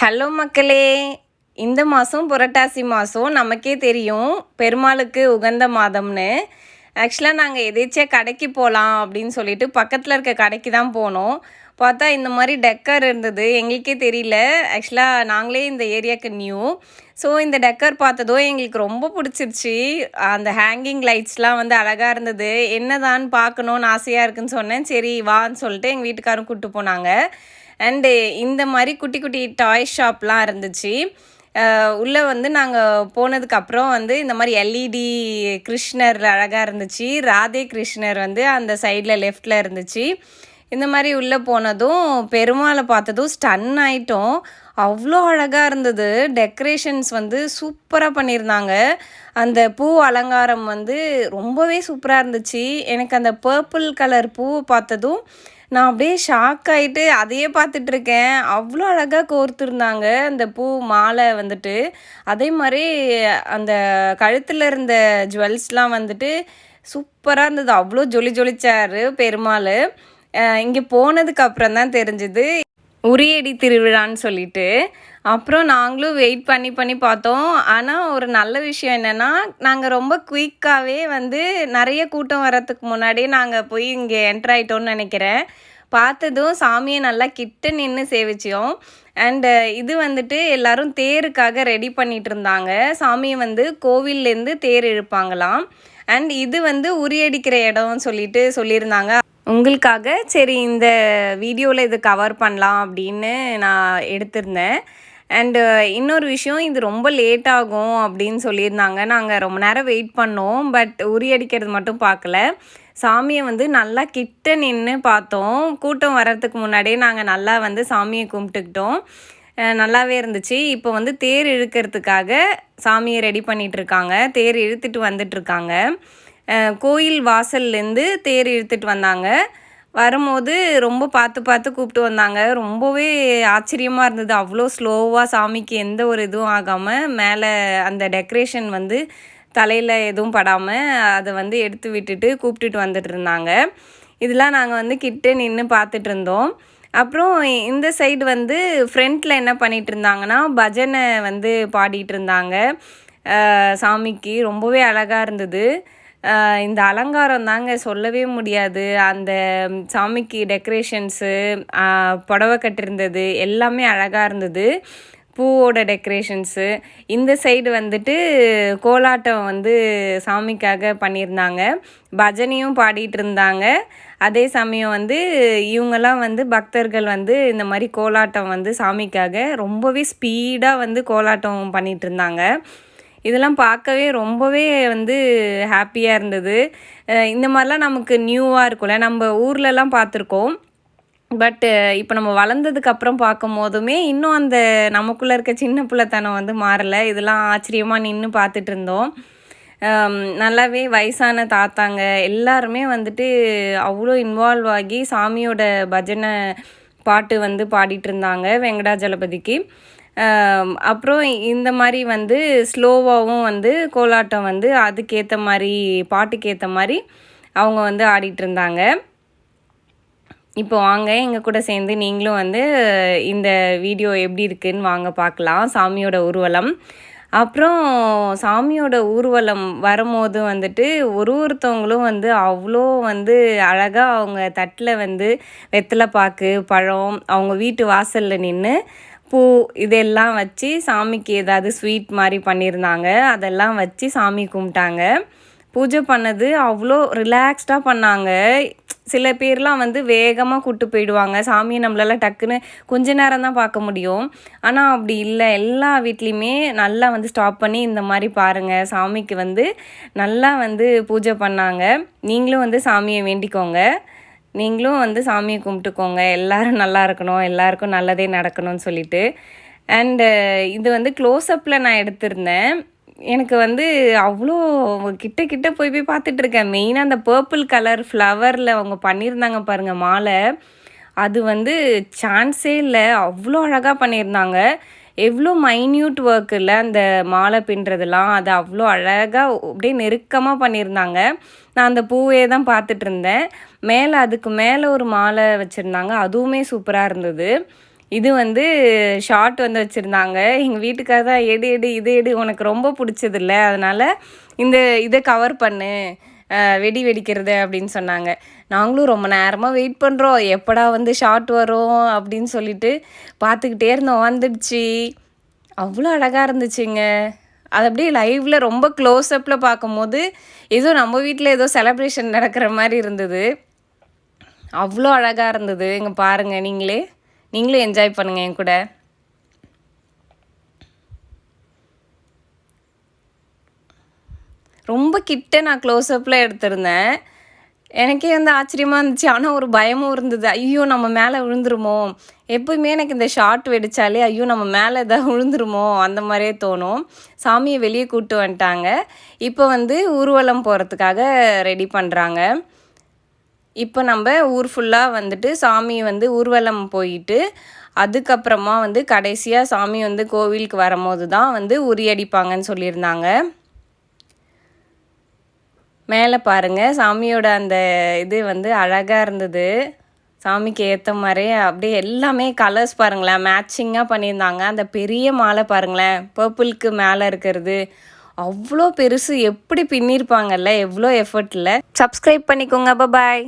Hello மக்களே இந்த மாதம் புரட்டாசி மாதம் நமக்கே தெரியும் பெருமாளுக்கு உகந்த மாதம்னு. ஆக்சுவலாக நாங்கள் எதேச்சியாக கடைக்கு போகலாம் அப்படின்னு சொல்லிட்டு பக்கத்தில் இருக்க கடைக்கு தான் போனோம். பார்த்தா இந்த மாதிரி டெக்கர் இருந்தது எங்களுக்கே தெரியல. ஆக்சுவலாக நாங்களே இந்த ஏரியாவுக்கு நியூ ஸோ இந்த டெக்கர் பார்த்ததும் எங்களுக்கு ரொம்ப பிடிச்சிருச்சு. அந்த ஹேங்கிங் லைட்ஸ்லாம் வந்து அழகாக இருந்தது. என்னதான் பார்க்கணுன்னு ஆசையாக இருக்குன்னு சொன்னேன். சரி வான்னு சொல்லிட்டு எங்கள் வீட்டுக்காரும் கூப்பிட்டு போனாங்க. அண்டு இந்த மாதிரி குட்டி குட்டி டாய் ஷாப்லாம் இருந்துச்சு. உள்ளே வந்து நாங்கள் போனதுக்கப்புறம் வந்து இந்த மாதிரி எல்இடி கிருஷ்ணர் அழகாக இருந்துச்சு. ராதே கிருஷ்ணர் வந்து அந்த சைடில் லெஃப்டில் இருந்துச்சு. இந்த மாதிரி உள்ளே போனதும் பெருமாளை பார்த்ததும் ஸ்டன் ஆயிட்டோம். அவ்வளோ அழகாக இருந்தது. டெக்கரேஷன்ஸ் வந்து சூப்பராக பண்ணியிருந்தாங்க. அந்த பூ அலங்காரம் வந்து ரொம்பவே சூப்பராக இருந்துச்சு. எனக்கு அந்த பர்பிள் கலர் பூவை பார்த்ததும் நான் அப்படியே ஷாக் ஆகிட்டு அதையே பார்த்துட்ருக்கேன். அவ்வளோ அழகாக கோர்த்துருந்தாங்க. அந்த பூ மாலை வந்துட்டு. அதே மாதிரி அந்த கழுத்தில் இருந்த ஜுவல்ஸ்லாம் வந்துட்டு சூப்பராக இருந்தது. அவ்வளோ ஜொலி ஜொலிச்சார் பெருமாள். இங்கே போனதுக்கு அப்புறம் தான் தெரிஞ்சுது. உரியடி திருவிழான்னு சொல்லிட்டு. அப்புறம் நாங்களும் வெயிட் பண்ணி பண்ணி பார்த்தோம். ஆனால் ஒரு நல்ல விஷயம் என்னென்னா நாங்கள் ரொம்ப குயிக்காகவே வந்து நிறைய கூட்டம் வர்றதுக்கு முன்னாடியே நாங்கள் போய் இங்கே என்ட்ரு ஆகிட்டோம்னு நினைக்கிறேன். பார்த்ததும் சாமியை நல்லா கிட்ட நின்று சேவிச்சோம். அண்டு இது வந்துட்டு எல்லாரும் தேருக்காக ரெடி பண்ணிகிட்டு இருந்தாங்க. சாமியை வந்து கோவில்லேருந்து தேர் இழுப்பாங்களாம். அண்ட் இது வந்து உரியடிக்கிற இடம்னு சொல்லிட்டு சொல்லியிருந்தாங்க. உங்களுக்காக சரி இந்த வீடியோவில் இது கவர் பண்ணலாம் அப்படின்னு நான் எடுத்திருந்தேன். அண்டு இன்னொரு விஷயம் இது ரொம்ப லேட் ஆகும் அப்படின்னு சொல்லியிருந்தாங்க. நாங்கள் ரொம்ப நேரம் வெயிட் பண்ணோம் பட் உரியடிக்கிறது மட்டும் பார்க்கல. சாமியை வந்து நல்லா கிட்ட நின்று பார்த்தோம். கூட்டம் வர்றதுக்கு முன்னாடியே நாங்கள் நல்லா வந்து சாமியை கும்பிட்டுக்கிட்டோம். நல்லாவே இருந்துச்சு. இப்போ வந்து தேர் இழுக்கிறதுக்காக சாமியை ரெடி பண்ணிகிட்ருக்காங்க தேர் இழுத்துட்டு வந்துட்டுருக்காங்க கோயில் வாசல்லேருந்து தேர் இழுத்துட்டு வந்தாங்க. வரும்போது ரொம்ப பார்த்து பார்த்து கூப்பிட்டு வந்தாங்க. ரொம்பவே ஆச்சரியமாக இருந்தது. அவ்வளோ ஸ்லோவாக சாமிக்கு எந்த ஒரு இதுவும் ஆகாமல் மேலே அந்த டெக்கரேஷன் வந்து தலையில் எதுவும் படாமல் அதை வந்து எடுத்து விட்டுட்டு கூப்பிட்டுட்டு வந்துட்டு இருந்தாங்க. இதெல்லாம் நாங்கள் வந்து கிட்டே நின்று பார்த்துட்டு இருந்தோம். அப்புறம் இந்த சைடு வந்து ஃப்ரண்ட்டில் என்ன பண்ணிகிட்டு இருந்தாங்கன்னா பஜனை வந்து பாடிட்டு இருந்தாங்க. சாமிக்கு ரொம்பவே அழகாக இருந்தது. இந்த அலங்காரம் தாங்க சொல்லவே முடியாது. அந்த சாமிக்கு டெக்கரேஷன்ஸு புடவை கட்டிருந்தது எல்லாமே அழகாக இருந்தது. பூவோட டெக்கரேஷன்ஸு இந்த சைடு வந்துட்டு கோலாட்டம் வந்து சாமிக்காக பண்ணியிருந்தாங்க. பஜனையும் பாடிட்டு இருந்தாங்க. அதே சமயம் வந்து இவங்கெல்லாம் வந்து பக்தர்கள் வந்து இந்த மாதிரி கோலாட்டம் வந்து சாமிக்காக ரொம்பவே ஸ்பீடாக வந்து கோலாட்டம் பண்ணிகிட்டு இருந்தாங்க. இதெல்லாம் பார்க்கவே ரொம்பவே வந்து ஹாப்பியாக இருந்தது. இந்த மாதிரிலாம் நமக்கு நியூவாக இருக்கும்ல. நம்ம ஊர்லலாம் பார்த்துருக்கோம். பட்டு இப்போ நம்ம வளர்ந்ததுக்கு அப்புறம் பார்க்கும் போதுமே இன்னும் அந்த நமக்குள்ளே இருக்க சின்ன பிள்ளைத்தனம் வந்து மாறலை. இதெல்லாம் ஆச்சரியமாக நின்று பார்த்துட்டு இருந்தோம். நல்லாவே வயசான தாத்தாங்க. எல்லாருமே வந்துட்டு அவ்வளோ இன்வால்வ் ஆகி சாமியோட பஜனை பாட்டு வந்து பாடிட்டு இருந்தாங்க வெங்கடாஜலபதிக்கு. அப்புறம் இந்த மாதிரி வந்து ஸ்லோவாகவும் வந்து கோலாட்டம் வந்து அதுக்கேற்ற மாதிரி பாட்டுக்கேற்ற மாதிரி அவங்க வந்து ஆடிட்டு இருந்தாங்க. இப்போ வாங்க எங்கள் கூட சேர்ந்து நீங்களும் வந்து இந்த வீடியோ எப்படி இருக்குன்னு வாங்க பார்க்கலாம். சாமியோட ஊர்வலம். அப்புறம் சாமியோட ஊர்வலம் வரும்போது வந்துட்டு ஒரு ஒருத்தவங்களும் வந்து அவ்வளோ வந்து அழகாக அவங்க தட்டில் வந்து வெத்தலை பாக்கு பழம் அவங்க வீட்டு வாசலில் நின்று பூ இதெல்லாம் வச்சு சாமிக்கு ஏதாவது ஸ்வீட் மாதிரி பண்ணியிருந்தாங்க. அதெல்லாம் வச்சு சாமி கும்பிட்டாங்க. பூஜை பண்ணது அவ்வளோ ரிலாக்ஸ்டாக பண்ணாங்க. சில பேர்லாம் வந்து வேகமாக கூட்டு போயிடுவாங்க. சாமியை நம்மளால டக்குன்னு கொஞ்ச நேரம் தான் பார்க்க முடியும். ஆனால் அப்படி இல்லை. எல்லா வீட்லேயுமே நல்லா வந்து ஸ்டாப் பண்ணி இந்த மாதிரி பாருங்கள் சாமிக்கு வந்து நல்லா வந்து பூஜை பண்ணாங்க. நீங்களும் வந்து சாமியை வேண்டிக்கோங்க. நீங்களும் வந்து சாமியை கும்பிட்டுக்கோங்க. எல்லோரும் நல்லா இருக்கணும். எல்லாருக்கும் நல்லதே நடக்கணும்னு சொல்லிட்டு. அண்டு இது வந்து க்ளோஸ்அப்பில் நான் எடுத்திருந்தேன். எனக்கு வந்து அவ்வளோ கிட்ட கிட்ட போய் போய் பார்த்துட்ருக்கேன் மெயினாக அந்த பர்பிள் கலர் ஃப்ளவரில் அவங்க பண்ணியிருந்தாங்க பாருங்கள் மாலை. அது வந்து சான்ஸே இல்லை. அவ்வளோ அழகாக பண்ணியிருந்தாங்க. எவ்வளோ மைன்யூட் ஒர்க் இல்லை அந்த மாலை பின்னுறதுலாம் அது அவ்வளோ அழகாக அப்படியே நெருக்கமாக பண்ணியிருந்தாங்க. நான் அந்த பூவே தான் பார்த்துட்டு இருந்தேன். மேலே அதுக்கு மேலே ஒரு மாலை வச்சுருந்தாங்க. அதுவுமே சூப்பராக இருந்தது. இது வந்து ஷார்ட் வந்து வச்சுருந்தாங்க. எங்கள் வீட்டுக்காக தான் எடு எடு இது எடு உனக்கு ரொம்ப பிடிச்சதில்ல அதனால் இந்த இதை கவர் பண்ணு. வெடி வெடிக்கிறது அப்படின்னு சொன்னாங்க. நாங்களும் ரொம்ப நேரமாக வெயிட் பண்ணுறோம் எப்படா வந்து ஷார்ட் வரும் அப்படின்னு சொல்லிட்டு பார்த்துக்கிட்டே இருந்தோம். வந்துடுச்சு. அவ்வளோ அழகாக இருந்துச்சுங்க. அது அப்படியே லைவில் ரொம்ப க்ளோஸ்அப்பில் பார்க்கும்போது ஏதோ நம்ம வீட்டில் ஏதோ செலப்ரேஷன் நடக்கிற மாதிரி இருந்தது. அவ்வளோ அழகாக இருந்தது. இங்கே பாருங்கள் நீங்களே. நீங்களும் என்ஜாய் பண்ணுங்கள் என் கூட. ரொம்ப கிட்ட நான் க்ளோஸ்அப்பில் எடுத்திருந்தேன். எனக்கே வந்து ஆச்சரியமாக இருந்துச்சு. ஆனால் ஒரு பயமும் இருந்தது. ஐயோ நம்ம மேலே விழுந்துருமோ? எப்பவுமே எனக்கு இந்த ஷார்ட் வெடிச்சாலே ஐயோ நம்ம மேலே எதாவது விழுந்துருமோ? அந்த மாதிரியே தோணும். சாமியை வெளியே கூப்பிட்டு வந்துட்டாங்க. இப்போ வந்து ஊர்வலம் போகிறதுக்காக ரெடி பண்ணுறாங்க இப்போ நம்ம ஊர் ஃபுல்லாக வந்துட்டு சாமி வந்து ஊர்வலம் போயிட்டு அதுக்கப்புறமா வந்து கடைசியாக சாமி வந்து கோவிலுக்கு வரும்போது தான் வந்து உரியடிப்பாங்கன்னு சொல்லியிருந்தாங்க. மேலே பாருங்கள் சாமியோட அந்த இது வந்து அழகாக இருந்தது. சாமிக்கு ஏற்ற மாதிரி அப்படியே எல்லாமே கலர்ஸ் பாருங்களேன். மேட்சிங்காக பண்ணியிருந்தாங்க. அந்த பெரிய மாலை பாருங்களேன். பர்பிளுக்கு மேலே இருக்கிறது. அவ்வளோ பெருசு. எப்படி பின்னிருப்பாங்கல்ல? எவ்வளோ எஃபர்ட்டில் சப்ஸ்கிரைப் பண்ணிக்கோங்க. பாய்